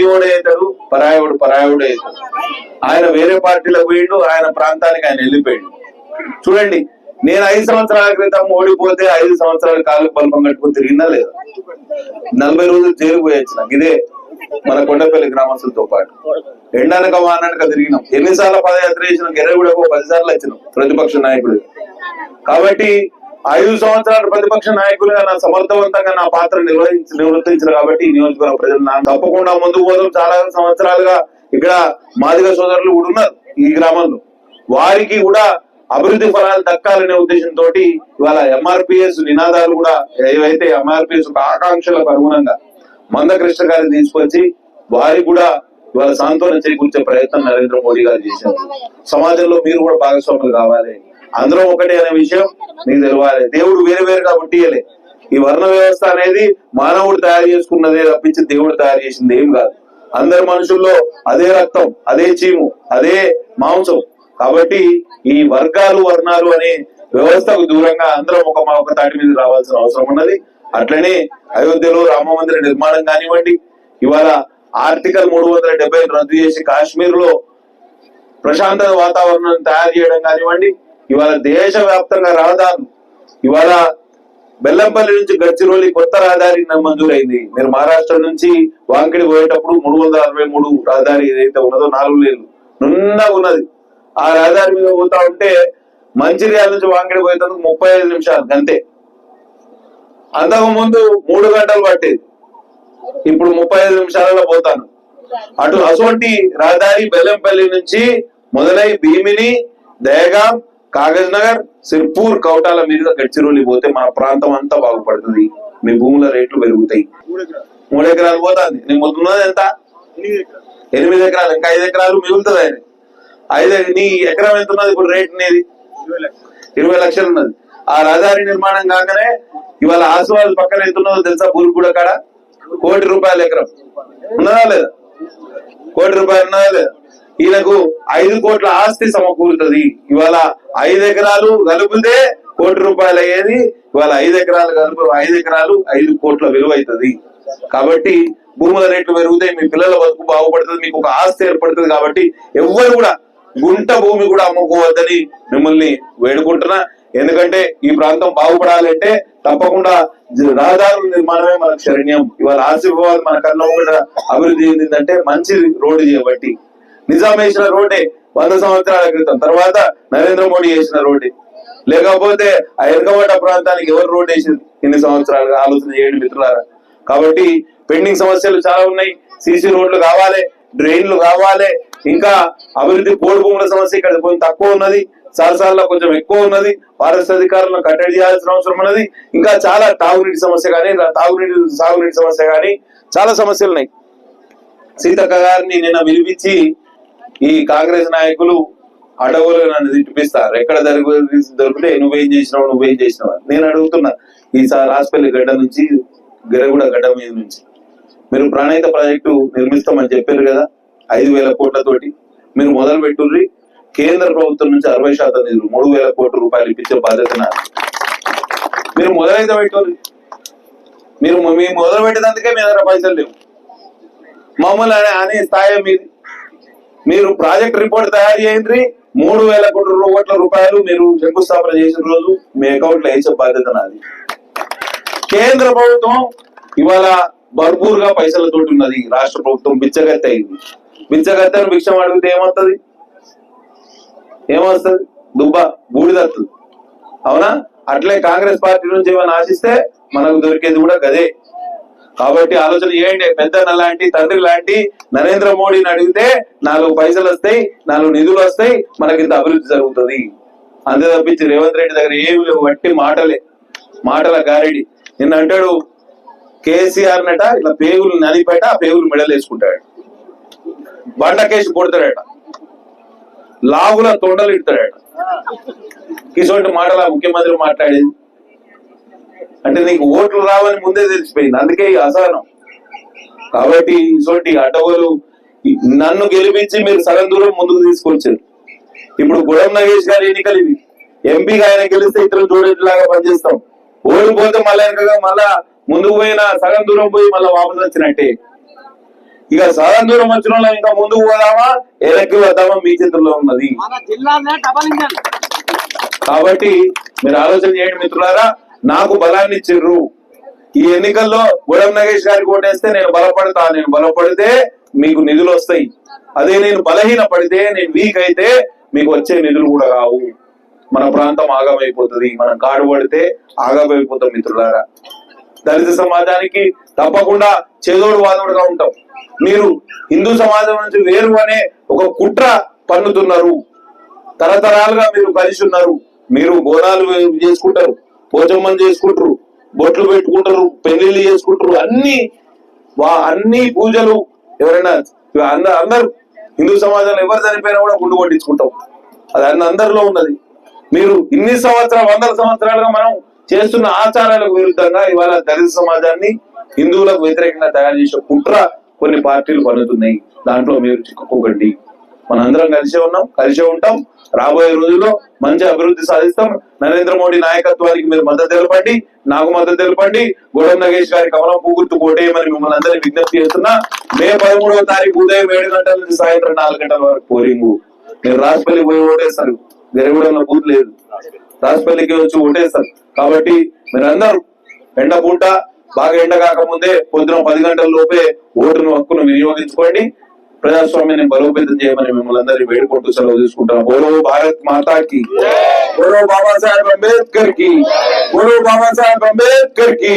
నీవోడే అవుతాడు పరాయవుడు పరాయవుడే అవుతాడు ఆయన వేరే పార్టీలో పోయిండు ఆయన ప్రాంతానికి ఆయన వెళ్ళిపోయిండు. చూడండి నేను ఐదు సంవత్సరాల క్రితం ఓడిపోతే ఐదు సంవత్సరాలు కాలు బల్పం కట్టుకుని తిరిగినా లేదా. నలభై రోజులు జైలు పోయొచ్చు ఇదే మన కొండపల్లి గ్రామస్తులతో పాటు. ఎండానక వానక తిరిగినాం. ఎన్నిసార్లు పదయాత్ర చేసినాం ఎర్రగూడకు పదిసార్లు వచ్చినాం. ప్రతిపక్ష నాయకుడు కాబట్టి ఐదు సంవత్సరాలు ప్రతిపక్ష నాయకులుగా నా సమర్థవంతంగా నా పాత్ర నిర్వహించి నివర్తించారు కాబట్టి ఈ నియోజకవర్గ ప్రజలు నా తప్పకుండా ముందుకు పోదాం. చాలా సంవత్సరాలుగా ఇక్కడ మాదిగ సోదరులు కూడా ఉన్నారు ఈ గ్రామంలో. వారికి కూడా అభివృద్ధి ఫలాలు దక్కాలనే ఉద్దేశంతో ఇవాళ ఎంఆర్పిఎస్ నినాదాలు కూడా ఏవైతే ఎంఆర్పిఎస్ ఆకాంక్షలకు అనుగుణంగా మందకృష్ణ గారిని తీసుకొచ్చి వారికి కూడా ఇవాళ సాంత్వనం చేకూర్చే ప్రయత్నం నరేంద్ర మోడీ గారు చేశారు. సమాజంలో మీరు కూడా భాగస్వాములు కావాలి. అందరం ఒకటే అనే విషయం మీకు తెలియాలి దేవుడు వేరు వేరుగా పుట్టియలే ఈ వర్ణ వ్యవస్థ అనేది మానవుడు తయారు చేసుకున్నదే తప్పించి దేవుడు తయారు చేసింది ఏం కాదు. అందరి మనుషుల్లో అదే రక్తం అదే చీము అదే మాంసం. కాబట్టి ఈ వర్గాలు వర్ణాలు అనే వ్యవస్థకు దూరంగా అందరం ఒక మా ఒక తాటి మీద రావాల్సిన అవసరం ఉన్నది. అట్లనే అయోధ్యలో రామ మందిర నిర్మాణం కానివ్వండి ఇవాళ ఆర్టికల్ మూడు వందల డెబ్బై రద్దు చేసి కాశ్మీర్లో ప్రశాంత వాతావరణం తయారు చేయడం కానివ్వండి ఇవాళ దేశ వ్యాప్తంగా రహదారులు ఇవాళ బెల్లంపల్లి నుంచి గచ్చిరోలి కొత్త రహదారి మంజూరైంది. మీరు మహారాష్ట్ర నుంచి వాంకిడి పోయేటప్పుడు మూడు వందల అరవై మూడు రహదారి ఏదైతే ఉన్నదో నాలుగు లేలు నున్న ఉన్నది. ఆ రహదారి మీద పోతా ఉంటే మంచిర్యాల నుంచి వాంకిడి పోయేందుకు ముప్పై ఐదు నిమిషాలు అంతే అంతకు ముందు మూడు గంటలు పట్టేది. ఇప్పుడు ముప్పై ఐదు నిమిషాలలో పోతాను. అటు అటువంటి రహదారి బెల్లంపల్లి నుంచి మొదలై భీమిని దయగాం కాగజ్ నగర్ సిర్పూర్ కౌటాల మీదుగా గడ్చిరోలి పోతే మన ప్రాంతం అంతా బాగుపడుతుంది. మీ భూముల రేట్లు పెరుగుతాయి. మూడు ఎకరాలు పోతుంది. నీ ముందున్నది ఎంత? ఎనిమిది ఎకరాలు. ఇంకా ఐదు ఎకరాలు మిగులుతుంది ఆయన. ఐదు నీ ఎకరం ఎంత ఉన్నది ఇప్పుడు రేట్ అనేది ఇరవై లక్షలు ఉన్నది. ఆ రహదారి నిర్మాణం కాగానే ఇవాళ ఆసువాల్ పక్కన ఎంత ఉన్నదో తెలుసా బూరుగూడ కాడ? కోటి రూపాయల ఎకరం. ఉన్నదా లేదా? కోటి రూపాయలు ఉన్నదా లేదా? ఈయనకు ఐదు కోట్ల ఆస్తి సమకూరుతుంది. ఇవాళ ఐదు ఎకరాలు గలుపుదే కోటి రూపాయలు అయ్యేది ఇవాళ ఐదు ఎకరాలు కలుపు ఐదు ఎకరాలు ఐదు కోట్ల విలువ అవుతుంది కాబట్టి భూముల రేట్లు పెరుగుతాయి మీ పిల్లల బతుకు బాగుపడుతుంది మీకు ఒక ఆస్తి ఏర్పడుతుంది కాబట్టి ఎవ్వరు కూడా గుంట భూమి కూడా అమ్ముకోవద్దని మిమ్మల్ని వేడుకుంటున్నా. ఎందుకంటే ఈ ప్రాంతం బాగుపడాలంటే తప్పకుండా రహదారుల నిర్మాణమే మనకు శరణ్యం ఇవాళ ఆసిఫాబాద్ మన కన్నా ఒకటి అభివృద్ధి చెందిందంటే మంచి రోడ్డు చేయబట్టి. నిజాం వేసిన రోడ్డే వంద సంవత్సరాల క్రితం. తర్వాత నరేంద్ర మోడీ వేసిన రోడ్డే. లేకపోతే ఆ ఎరకబడ్డ ప్రాంతానికి ఎవరు రోడ్ వేసింది? ఇన్ని సంవత్సరాలుగా ఆలోచన చేయండి మిత్రులారా. కాబట్టి పెండింగ్ సమస్యలు చాలా ఉన్నాయి. సీసీ రోడ్లు కావాలి డ్రైన్లు కావాలి ఇంకా అభివృద్ధి పోడు భూముల సమస్య ఇక్కడ కొంచెం తక్కువ ఉన్నది. సారసాలలో కొంచెం ఎక్కువ ఉన్నది. ఫారెస్ట్ అధికారులను కట్టడి చేయాల్సిన అవసరం ఉన్నది. ఇంకా చాలా తాగునీటి సమస్య కానీ తాగునీటి సాగునీటి సమస్య కానీ చాలా సమస్యలు ఉన్నాయి. సీతక్క గారిని నిన్న వినిపించి ఈ కాంగ్రెస్ నాయకులు అడవులు నన్ను తిప్పిస్తారు ఎక్కడ దొరికి దొరికితే నువ్వేం చేసినావు నువ్వేం చేసినావు నేను అడుగుతున్నా ఈ రాజపల్లి గడ్డ నుంచి గిరగూడ గడ్డ మీద నుంచి. మీరు ప్రణాళిక ప్రాజెక్టు నిర్మిస్తామని చెప్పారు కదా ఐదు వేల కోట్లతోటి. మీరు మొదలు పెట్టుర్రి కేంద్ర ప్రభుత్వం నుంచి అరవై శాతం నిధులు మూడు వేల కోట్ల రూపాయలు ఇప్పించే బాధ్యత మీరు మొదలైతే పెట్టుర్రి. మీరు మీ మొదలు పెట్టినందుకే మీ దగ్గర పైసలు లేవు. మమ్మల్ని అనే అనే స్థాయి మీది. మీరు ప్రాజెక్ట్ రిపోర్ట్ తయారు చేయండి. మూడు వేల కోట్ల కోట్ల రూపాయలు మీరు శంకుస్థాపన చేసిన రోజు మీ అకౌంట్లో వేసే బాధ్యత నాది? కేంద్ర ప్రభుత్వం ఇవాళ భర్పూర్గా పైసలతోటి ఉన్నది. రాష్ట్ర ప్రభుత్వం బిచ్చగత్త అయింది. బిచ్చగత్తను భిక్షం అడిగితే ఏమవుతుంది ఏమొస్తుంది? దుబ్బ బూడిదత్తుంది అవునా? అట్లే కాంగ్రెస్ పార్టీ నుంచి ఏమైనా ఆశిస్తే మనకు దొరికేది కూడా గదే. కాబట్టి ఆలోచన చేయండి పెద్ద లాంటి తండ్రి లాంటి నరేంద్ర మోడీని అడిగితే నాలుగు పైసలు వస్తాయి నాలుగు నిధులు వస్తాయి మనకి ఇంత అభివృద్ధి జరుగుతుంది. అంతే తప్పించి రేవంత్ రెడ్డి దగ్గర ఏమి లేవు వట్టి మాటలే. మాటల గారెడి. నిన్న అంటాడు కేసీఆర్ నట ఇట్లా పేగులు నలిపేట ఆ పేగులు మెడలు వేసుకుంటాడు. బండకేసి కొడతాడట. లాగుల తొండలు ఇడతాడట. ఇటువంటి మాటల ముఖ్యమంత్రి మాట్లాడేది. అంటే నీకు ఓట్లు రావని ముందే తెలిసిపోయింది. అందుకే ఈ అసహనం. కాబట్టి ఇటువంటి అటవులు నన్ను గెలిపించి మీరు సగం దూరం ముందుకు తీసుకొచ్చారు. ఇప్పుడు గుడం నగేష్ గారి ఎన్నికలు ఇవి. ఎంపీగా ఆయన గెలిస్తే ఇతరులు చూడేట్లాగా పనిచేస్తాం. ఓడిపోతే మళ్ళీ వెనకగా మళ్ళా ముందుకు పోయిన సగం దూరం పోయి మళ్ళీ వాపసు వచ్చినట్టే. ఇక సగం దూరం వచ్చిన వాళ్ళం ఇంకా ముందుకు పోదామా? వెనక్కి వద్దామా మీ చేతుల్లో ఉన్నది. కాబట్టి మీరు ఆలోచన చేయండి మిత్రులారా. నాకు బలాన్ని ఇచ్చిర్రు ఈ ఎన్నికల్లో గురం నగేష్ గారికి ఓటేస్తే నేను బలపడతా నేను బలపడితే మీకు నిధులు వస్తాయి. అదే నేను బలహీన పడితే నేను వీక్ అయితే మీకు వచ్చే నిధులు కూడా కావు మన ప్రాంతం ఆగమైపోతుంది మనం కాడు పడితే ఆగమైపోతాం మిత్రులారా. దళిత సమాజానికి తప్పకుండా చేదోడు వాదోడుగా ఉంటాం. మీరు హిందూ సమాజం నుంచి వేరు అనే ఒక కుట్ర పన్నుతున్నారు. తరతరాలుగా మీరు కలిసి ఉన్నారు. మీరు బోనాలు చేసుకుంటారు. భోజనం చేసుకుంటారు బొట్లు పెట్టుకుంటారు పెళ్ళిళ్ళు చేసుకుంటారు అన్ని వా అన్ని పూజలు ఎవరైనా అందరు అందరు హిందూ సమాజంలో ఎవరు చనిపోయినా కూడా గుండు కొట్టించుకుంటాం. అది అన్న అందరిలో ఉన్నది. మీరు ఇన్ని సంవత్సరాలు వందల సంవత్సరాలుగా మనం చేస్తున్న ఆచారాలకు విరుద్ధంగా ఇవాళ దళిత సమాజాన్ని హిందువులకు వ్యతిరేకంగా తయారు చేసే కుట్ర కొన్ని పార్టీలు పన్నుతున్నాయి దాంట్లో మీరు చిక్కుకోకండి. మనందరం కలిసే ఉన్నాం కలిసే ఉంటాం. రాబోయే రోజుల్లో మంచి అభివృద్ధి సాధిస్తాం. నరేంద్ర మోడీ నాయకత్వానికి మీరు మద్దతు తెలపండి. నాకు మద్దతు తెలపండి. గోడం నగేష్ గారి కమలం పూగుర్తు కోటేయమని మిమ్మల్ని అందరినీ విజ్ఞప్తి చేస్తున్నా. మే పదమూడవ తారీఖు ఉదయం ఏడు గంటల నుంచి సాయంత్రం నాలుగు గంటల వరకు పోలింగు. మీరు రాజపల్లి పోయి ఓటేస్తారు. గరిగూడెంలో బూత్ లేదు. రాజపల్లికి వచ్చి ఓటేస్తారు. కాబట్టి మీరందరూ ఎండ పూట బాగా ఎండ కాకముందే పొద్దున పది గంటల లోపే ఓటును హక్కును వినియోగించుకోండి. ప్రజాస్వామ్యాన్ని బలోపేతం చేయమని మిమ్మల్ని అందరినీ వేడుకుంటూ సెలవు తీసుకుంటాం బోలో భారత్ మాతాకి బోలో బాబాసాహెబ్ అంబేద్కర్ కి బోలో బాబాసాహెబ్ అంబేద్కర్ కి